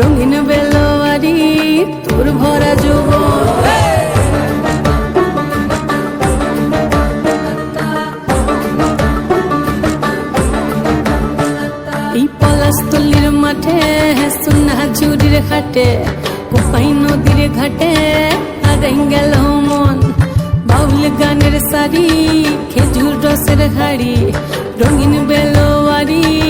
রঙিন বেলোয়ারি, তোর ভরা যৌবন এই পলাশতলির মাঠে সোনা ঝুড়ির ঘাটে কোপাই নদীর ঘাটে গেল মন। বাউল গানের শাড়ি খেজুর রসের হাড়ি, রঙিন বেলোয়ারি।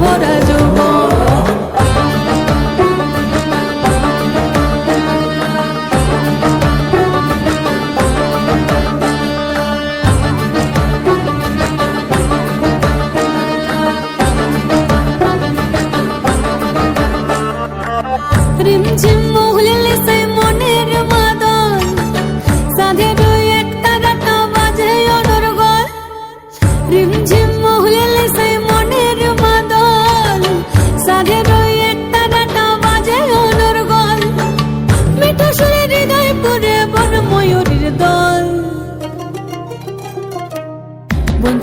ভরা যৌবন রিমঝিম মহুলে সে মনের মাদন সাধের এক তারাটা রিমঝিম